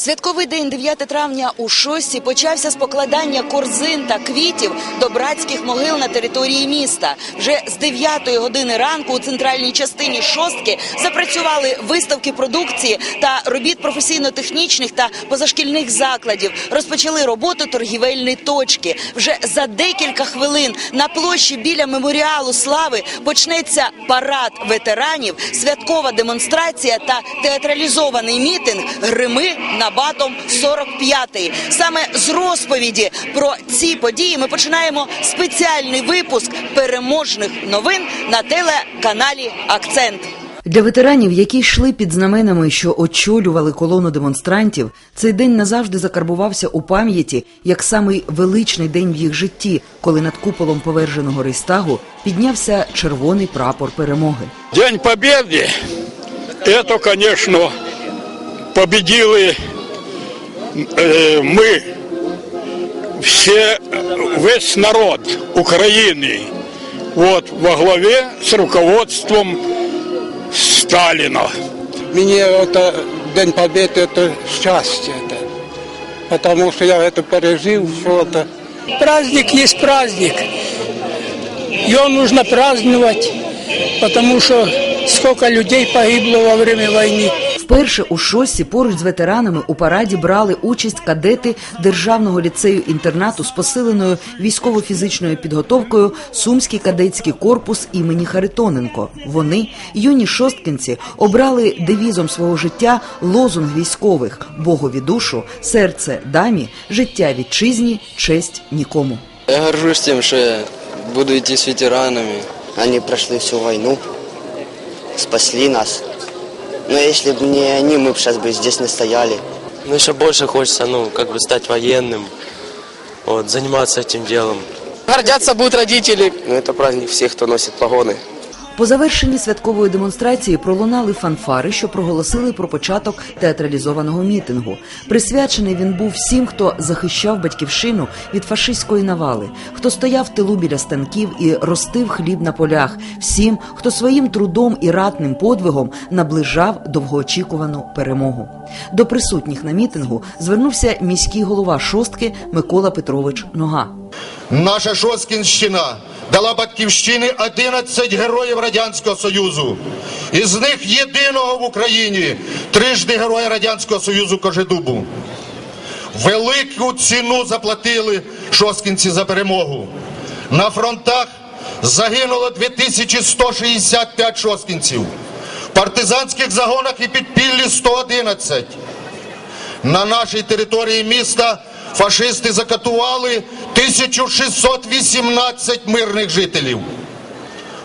Святковий день 9 травня у Шості почався з покладання корзин та квітів до братських могил на території міста. Вже з 9 години ранку у центральній частині шостки запрацювали виставки продукції та робіт професійно-технічних та позашкільних закладів. Розпочали роботу торгівельні точки. Вже за декілька хвилин на площі біля меморіалу слави почнеться парад ветеранів, святкова демонстрація та театралізований мітинг Грими на батом 45-й. Саме з розповіді про ці події ми починаємо спеціальний випуск переможних новин на телеканалі Акцент. Для ветеранів, які йшли під знаменами, що очолювали колону демонстрантів, цей день назавжди закарбувався у пам'яті як самий величний день в їх житті, коли над куполом поверженого Рейстагу піднявся червоний прапор перемоги. День Победы, это, конечно, победили э, мы, все, весь народ Украины, вот, во главе с руководством Сталина. Мне это День Победы это счастье, это, потому что я это пережил, все это. Праздник есть праздник. Его нужно праздновать, потому что сколько людей погибло во время войны. Вперше у шосі поруч з ветеранами у параді брали участь кадети державного ліцею інтернату з посиленою військово-фізичною підготовкою Сумський кадетський корпус імені Харитоненко. Вони, юні шосткинці, обрали девізом свого життя лозунг військових Богові душу, серце дамі, життя вітчизні, честь нікому. Я горжусь тем, что я буду идти с ветеранами. Они прошли всю войну, спасли нас. Но если бы не они, мы бы сейчас бы здесь не стояли. Но еще больше хочется, ну, как бы стать военным, вот, заниматься этим делом. Гордятся будут родители. Но это праздник всех, кто носит погоны. По завершенні святкової демонстрації пролунали фанфари, що проголосили про початок театралізованого мітингу. Присвячений він був всім, хто захищав батьківщину від фашистської навали, хто стояв в тилу біля станків і ростив хліб на полях, всім, хто своїм трудом і ратним подвигом наближав довгоочікувану перемогу. До присутніх на мітингу звернувся міський голова шостки Микола Петрович Нога. Наша Шоскінщина дала батьківщини 11 героїв Радянського Союзу. Із них єдиного в Україні трижди героя Радянського Союзу Кожедубу. Велику ціну заплатили шоскінці за перемогу. На фронтах загинуло 2165 шоскінців. В партизанських загонах і підпіллі 111. На нашій території міста фашисти закатували 1618 мирних жителів.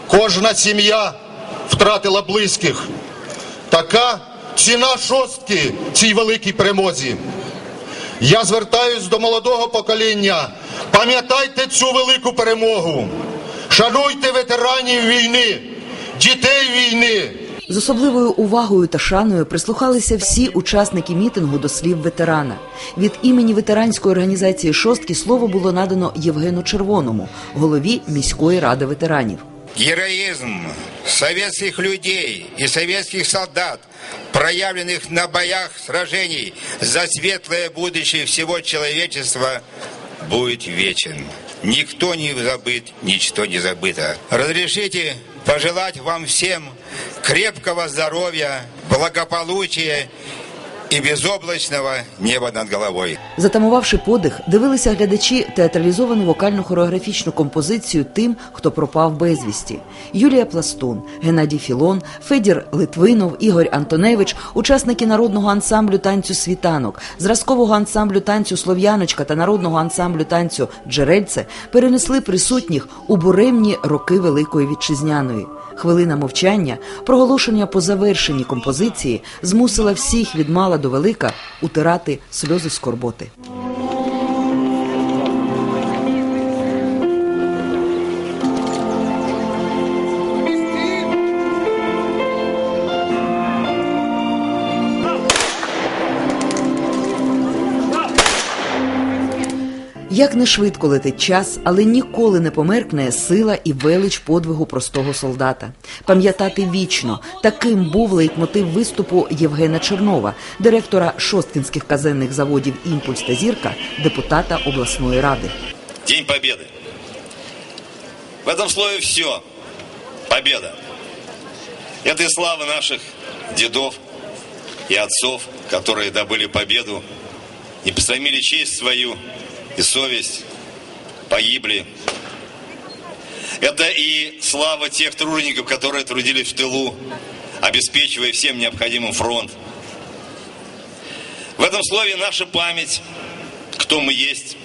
Кожна сім'я втратила близьких. Така ціна шостки цій великій перемозі. Я звертаюсь до молодого покоління. Пам'ятайте цю велику перемогу. Шануйте ветеранів війни, дітей війни. З особливою увагою та шаною прислухалися всі учасники мітингу до слів ветерана. Від імені ветеранської організації шостки слово було надано Євгену Червоному, голові міської ради ветеранів. Героизм советских людей и советских солдат, проявленных на боях сражений за светлое будущее всего человечества, будет вечен. Никто не забыт, ничто не забыто. Разрешите пожелать вам всем крепкого здоровья, благополучия и безоблачного неба над головой. Затамувавши подих, дивилися глядачі театралізовану вокально-хореографічну композицію тим, хто пропав безвісті. Юлія Пластун, Геннадій Філон, Федір Литвинов, Ігор Антоневич, учасники народного ансамблю танцю Світанок, зразкового ансамблю танцю Слов'яночка та народного ансамблю танцю Джерельце перенесли присутніх у буремні роки Великої Вітчизняної. Хвилина мовчання, проголошення по завершенні композиції змусила всіх від мала до велика утирати сльози скорботи. Як не швидко летить час, але ніколи не померкне сила і велич подвигу простого солдата. Пам'ятати вічно таким був лейтмотив виступу Євгена Чернова, директора шосткінських казенних заводів Імпульс та зірка, депутата обласної ради. День Победы. В этом слове все. Победа. Это и слава наших дедов и отцов, которые добыли победу, не посрамили честь свою и совесть, погибли. Это и слава тех тружеников, которые трудились в тылу, обеспечивая всем необходимым фронт. В этом слове наша память, кто мы есть,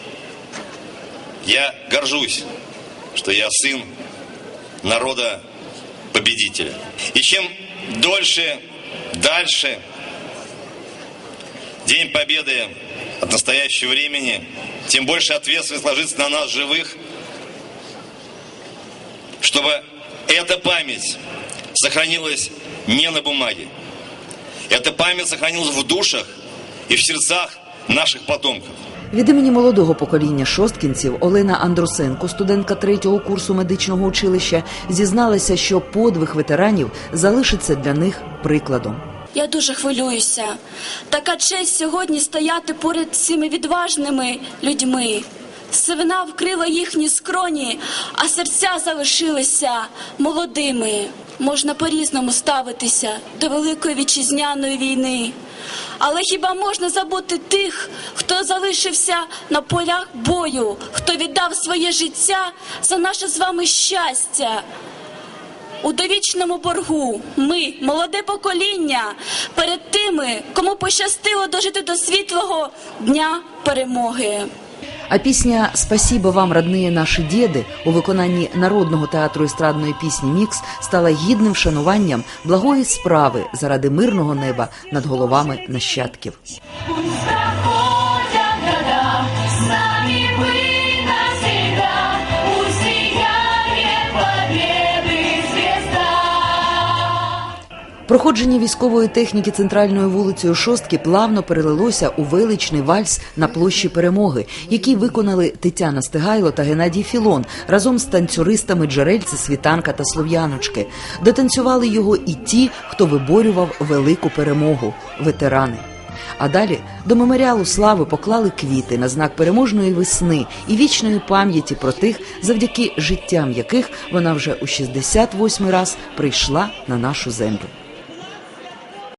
я горжусь, что я сын народа победителя. И чем дольше, дальше День Победы от настоящего времени, тем больше ответственность ложится на нас, живых, чтобы эта память сохранилась не на бумаге. Эта память сохранилась в душах и в сердцах наших потомков. Від імені молодого покоління шосткінців Олена Андрусенко, студентка третього курсу медичного училища, зізналася, що подвиг ветеранів залишиться для них прикладом. Я дуже хвилююся. Така честь сьогодні стояти поряд цими відважними людьми. Сивина вкрила їхні скроні, а серця залишилися молодими. Можна по-різному ставитися до Великої вітчизняної війни. Але хіба можна забути тих, хто залишився на полях бою, хто віддав своє життя за наше з вами щастя? У довічному боргу ми, молоде покоління, перед тими, кому пощастило дожити до світлого дня перемоги. А пісня «Спасибо вам, родные наші діди» у виконанні народного театру естрадної пісні Мікс стала гідним вшануванням благої справи заради мирного неба над головами нащадків. Проходження військової техніки центральною вулицею Шостки плавно перелилося у величний вальс на площі перемоги, який виконали Тетяна Стигайло та Геннадій Філон разом з танцюристами Джерельці, Світанка та Слов'яночки. Дотанцювали його і ті, хто виборював велику перемогу ветерани. А далі до меморіалу слави поклали квіти на знак переможної весни і вічної пам'яті про тих, завдяки життям яких вона вже у 68 раз прийшла на нашу землю.